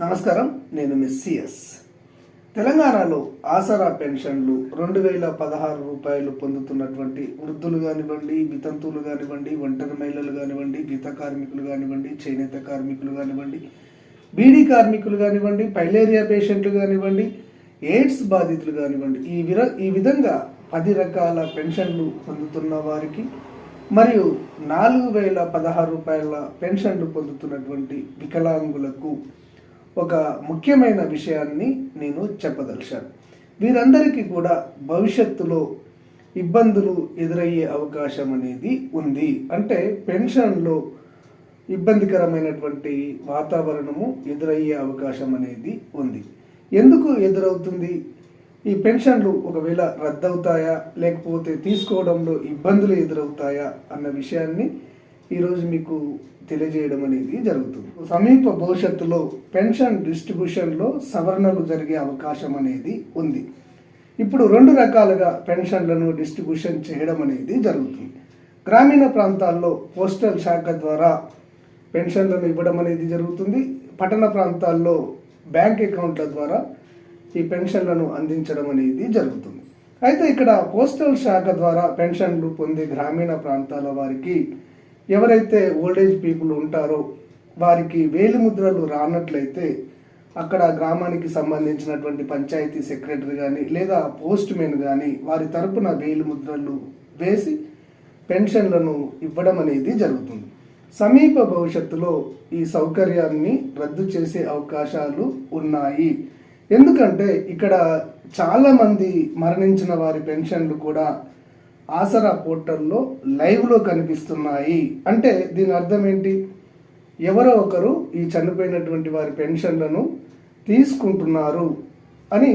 నమస్కారం నేను మిస్సిఎస్ తెలంగాణలో ఆసరా పెన్షన్లు రెండు వేల పదహారు రూపాయలు పొందుతున్నటువంటి వృద్ధులు కానివ్వండి వితంతువులు కానివ్వండి ఒంటరి మహిళలు కానివ్వండి గీత కార్మికులు కానివ్వండి చేనేత కార్మికులు కానివ్వండి బీడీ కార్మికులు కానివ్వండి పైలేరియా పేషెంట్లు కానివ్వండి ఎయిడ్స్ బాధితులు కానివ్వండి. ఈ విర ఈ విధంగా పది రకాల పెన్షన్లు పొందుతున్న వారికి మరియు నాలుగు వేల పదహారు రూపాయల పెన్షన్లు పొందుతున్నటువంటి వికలాంగులకు ఒక ముఖ్యమైన విషయాన్ని నేను చెప్పదలిచాను. వీరందరికీ కూడా భవిష్యత్తులో ఇబ్బందులు ఎదురయ్యే అవకాశం అనేది ఉంది. అంటే పెన్షన్లో ఇబ్బందికరమైనటువంటి వాతావరణము ఎదురయ్యే అవకాశం అనేది ఉంది. ఎందుకు ఎదురవుతుంది? ఈ పెన్షన్లు ఒకవేళ రద్దవుతాయా? లేకపోతే తీసుకోవడంలో ఇబ్బందులు ఎదురవుతాయా? అన్న విషయాన్ని ఈరోజు మీకు తెలియజేయడం అనేది జరుగుతుంది. సమీప భవిష్యత్తులో పెన్షన్ డిస్ట్రిబ్యూషన్లో సవరణలు జరిగే అవకాశం అనేది ఉంది. ఇప్పుడు రెండు రకాలుగా పెన్షన్లను డిస్ట్రిబ్యూషన్ చేయడం అనేది జరుగుతుంది. గ్రామీణ ప్రాంతాల్లో పోస్టల్ శాఖ ద్వారా పెన్షన్లను ఇవ్వడం అనేది జరుగుతుంది. పట్టణ ప్రాంతాల్లో బ్యాంక్ అకౌంట్ల ద్వారా ఈ పెన్షన్లను అందించడం అనేది జరుగుతుంది. అయితే ఇక్కడ పోస్టల్ శాఖ ద్వారా పెన్షన్లు పొందే గ్రామీణ ప్రాంతాల వారికి ఎవరైతే ఓల్డేజ్ పీపుల్ ఉంటారో వారికి వేలిముద్రలు రానట్లయితే అక్కడ గ్రామానికి సంబంధించినటువంటి పంచాయతీ సెక్రటరీ కానీ లేదా పోస్ట్ మెన్ కానీ వారి తరపున వేలిముద్రలు వేసి పెన్షన్లను ఇవ్వడం అనేది జరుగుతుంది. సమీప భవిష్యత్తులో ఈ సౌకర్యాన్ని రద్దు చేసే అవకాశాలు ఉన్నాయి. ఎందుకంటే ఇక్కడ చాలామంది మరణించిన వారి పెన్షన్లు కూడా ఆసరా పోర్టల్లో లైవ్లో కనిపిస్తున్నాయి. అంటే దీని అర్థం ఏంటి? ఎవరో ఒకరు ఈ చనిపోయినటువంటి వారి పెన్షన్లను తీసుకుంటున్నారు అని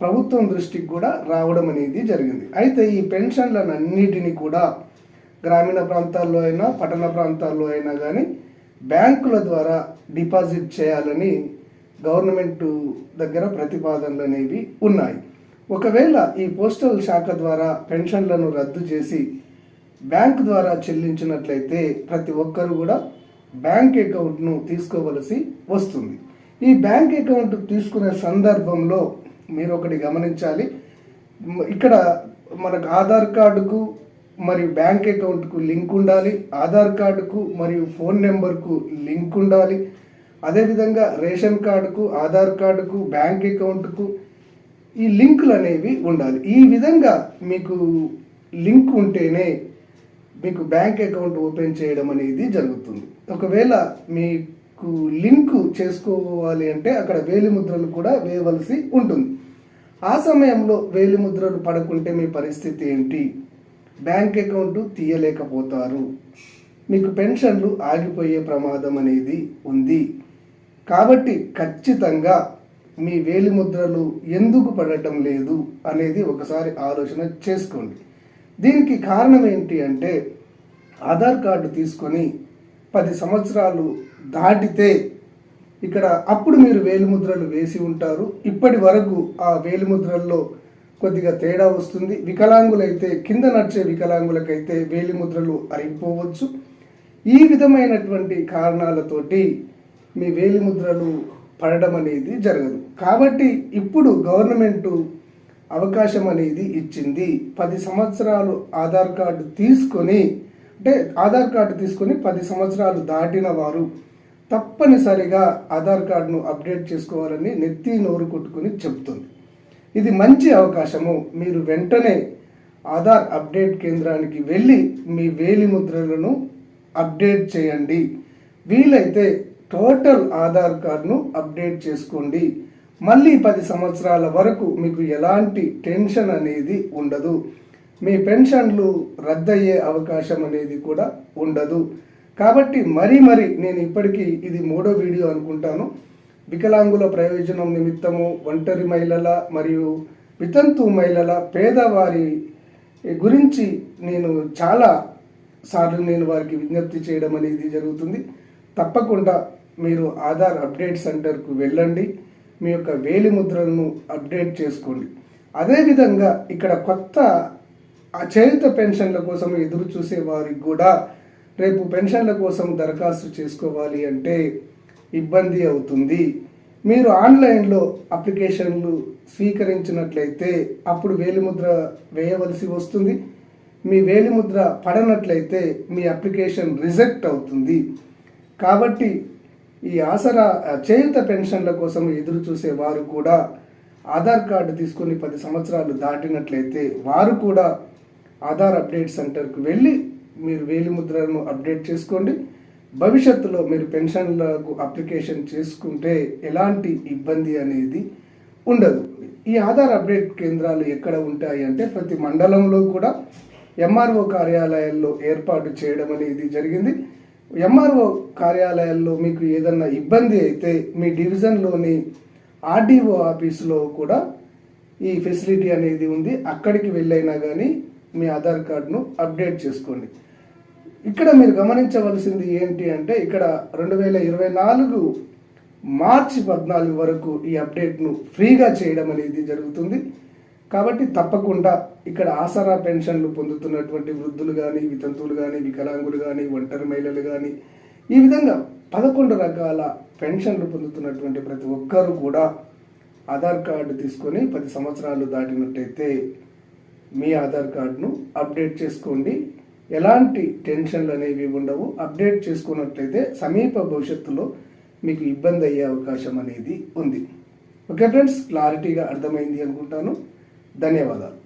ప్రభుత్వం దృష్టికి కూడా రావడం అనేది జరిగింది. అయితే ఈ పెన్షన్లను అన్నిటినీ కూడా గ్రామీణ ప్రాంతాల్లో అయినా పట్టణ ప్రాంతాల్లో అయినా కానీ బ్యాంకుల ద్వారా డిపాజిట్ చేయాలని గవర్నమెంట్ దగ్గర ప్రతిపాదనలు అనేవి ఉన్నాయి. ఒకవేళ ఈ పోస్టల్ శాఖ ద్వారా పెన్షన్లను రద్దు చేసి బ్యాంక్ ద్వారా చెల్లించినట్లయితే ప్రతి ఒక్కరు కూడా బ్యాంక్ అకౌంట్ను తీసుకోవలసి వస్తుంది. ఈ బ్యాంక్ అకౌంట్ తీసుకునే సందర్భంలో మీరు ఒకటి గమనించాలి. ఇక్కడ మనకు ఆధార్ కార్డుకు మరియు బ్యాంక్ అకౌంట్కు లింక్ ఉండాలి. ఆధార్ కార్డుకు మరియు ఫోన్ నెంబర్కు లింక్ ఉండాలి. అదేవిధంగా రేషన్ కార్డుకు ఆధార్ కార్డుకు బ్యాంక్ అకౌంట్కు ఈ లింకులు అనేవి ఉండాలి. ఈ విధంగా మీకు లింక్ ఉంటేనే మీకు బ్యాంక్ అకౌంట్ ఓపెన్ చేయడం అనేది జరుగుతుంది. ఒకవేళ మీకు లింక్ చేసుకోవాలి అంటే అక్కడ వేలిముద్రలు కూడా వేయవలసి ఉంటుంది. ఆ సమయంలో వేలిముద్రలు పడకుంటే మీ పరిస్థితి ఏంటి? బ్యాంక్ అకౌంట్ తీయలేకపోతారు. మీకు పెన్షన్లు ఆగిపోయే ప్రమాదం అనేది ఉంది. కాబట్టి ఖచ్చితంగా మీ వేలిముద్రలు ఎందుకు పడటం లేదు అనేది ఒకసారి ఆలోచన చేసుకోండి. దీనికి కారణం ఏంటి అంటే ఆధార్ కార్డు తీసుకొని పది సంవత్సరాలు దాటితే ఇక్కడ అప్పుడు మీరు వేలిముద్రలు వేసి ఉంటారు. ఇప్పటి వరకు ఆ వేలిముద్రల్లో కొద్దిగా తేడా వస్తుంది. వికలాంగులైతే కింద నడిచే వికలాంగులకైతే వేలిముద్రలు అరిగిపోవచ్చు. ఈ విధమైనటువంటి కారణాలతోటి మీ వేలిముద్రలు పడడం అనేది జరగదు. కాబట్టి ఇప్పుడు గవర్నమెంట్ అవకాశం అనేది ఇచ్చింది. పది సంవత్సరాలు ఆధార్ కార్డు తీసుకొని అంటే ఆధార్ కార్డు తీసుకొని పది సంవత్సరాలు దాటిన వారు తప్పనిసరిగా ఆధార్ కార్డును అప్డేట్ చేసుకోవాలని నెత్తి నోరు కొట్టుకుని చెప్తుంది ఇది మంచి అవకాశము. మీరు వెంటనే ఆధార్ అప్డేట్ కేంద్రానికి వెళ్ళి మీ వేలి ముద్రలను అప్డేట్ చేయండి. వీలైతే టోటల్ ఆధార్ కార్డును అప్డేట్ చేసుకోండి. మళ్ళీ పది సంవత్సరాల వరకు మీకు ఎలాంటి టెన్షన్ అనేది ఉండదు. మీ పెన్షన్లు రద్దయ్యే అవకాశం అనేది కూడా ఉండదు. కాబట్టి మరీ మరి నేను ఇప్పటికీ ఇది మూడో వీడియో అనుకుంటాను. వికలాంగుల ప్రయోజనం నిమిత్తము ఒంటరి మహిళల మరియు వితంతు మహిళల పేదవారి గురించి నేను చాలా సార్లు నేను వారికి విజ్ఞప్తి చేయడం అనేది జరుగుతుంది. తప్పకుండా మీరు ఆధార్ అప్డేట్ సెంటర్కు వెళ్ళండి. మీ యొక్క వేలి ముద్రలను అప్డేట్ చేసుకోండి. అదేవిధంగా ఇక్కడ కొత్త ఆ చేయుత పెన్షన్ల కోసం ఎదురు చూసే వారికి కూడా రేపు పెన్షన్ల కోసం దరఖాస్తు చేసుకోవాలి అంటే ఇబ్బంది అవుతుంది. మీరు ఆన్లైన్లో అప్లికేషన్లు స్వీకరించినట్లయితే అప్పుడు వేలిముద్ర వేయవలసి వస్తుంది. మీ వేలిముద్ర పడనట్లయితే మీ అప్లికేషన్ రిజెక్ట్ అవుతుంది. కాబట్టి ఈ ఆసరా చేయుత పెన్షన్ల కోసం ఎదురు చూసే వారు కూడా ఆధార్ కార్డు తీసుకొని పది సంవత్సరాలు దాటినట్లయితే వారు కూడా ఆధార్ అప్డేట్ సెంటర్కు వెళ్ళి మీరు వేలిముద్రను అప్డేట్ చేసుకోండి. భవిష్యత్తులో మీరు పెన్షన్లకు అప్లికేషన్ చేసుకుంటే ఎలాంటి ఇబ్బంది అనేది ఉండదు. ఈ ఆధార్ అప్డేట్ కేంద్రాలు ఎక్కడ ఉంటాయి అంటే ప్రతి మండలంలో కూడా ఎంఆర్ఓ కార్యాలయాల్లో ఏర్పాటు చేయడం అనేది జరిగింది. ఎంఆర్ఓ కార్యాలయాల్లో మీకు ఏదన్నా ఇబ్బంది అయితే మీ డివిజన్లోని ఆర్డీఓ ఆఫీసులో కూడా ఈ ఫెసిలిటీ అనేది ఉంది. అక్కడికి వెళ్ళైనా కానీ మీ ఆధార్ కార్డును అప్డేట్ చేసుకోండి. ఇక్కడ మీరు గమనించవలసింది ఏంటి అంటే ఇక్కడ రెండు వేల ఇరవై నాలుగు మార్చి పద్నాలుగు వరకు ఈ అప్డేట్ను ఫ్రీగా చేయడం అనేది జరుగుతుంది. కాబట్టి తప్పకుండా ఇక్కడ ఆసరా పెన్షన్లు పొందుతున్నటువంటి వృద్ధులు కానీ వితంతువులు కానీ వికలాంగులు కానీ ఒంటరి మహిళలు కానీ ఈ విధంగా పదకొండు రకాల పెన్షన్లు పొందుతున్నటువంటి ప్రతి ఒక్కరూ కూడా ఆధార్ కార్డు తీసుకొని పది సంవత్సరాలు దాటినట్టయితే మీ ఆధార్ కార్డును అప్డేట్ చేసుకోండి. ఎలాంటి టెన్షన్లు అనేవి ఉండవు. అప్డేట్ చేసుకున్నట్లయితే సమీప భవిష్యత్తులో మీకు ఇబ్బంది అయ్యే అవకాశం అనేది ఉంది. ఓకే ఫ్రెండ్స్ క్లారిటీగా అర్థమైంది అనుకుంటాను. ధన్యవాదాలు.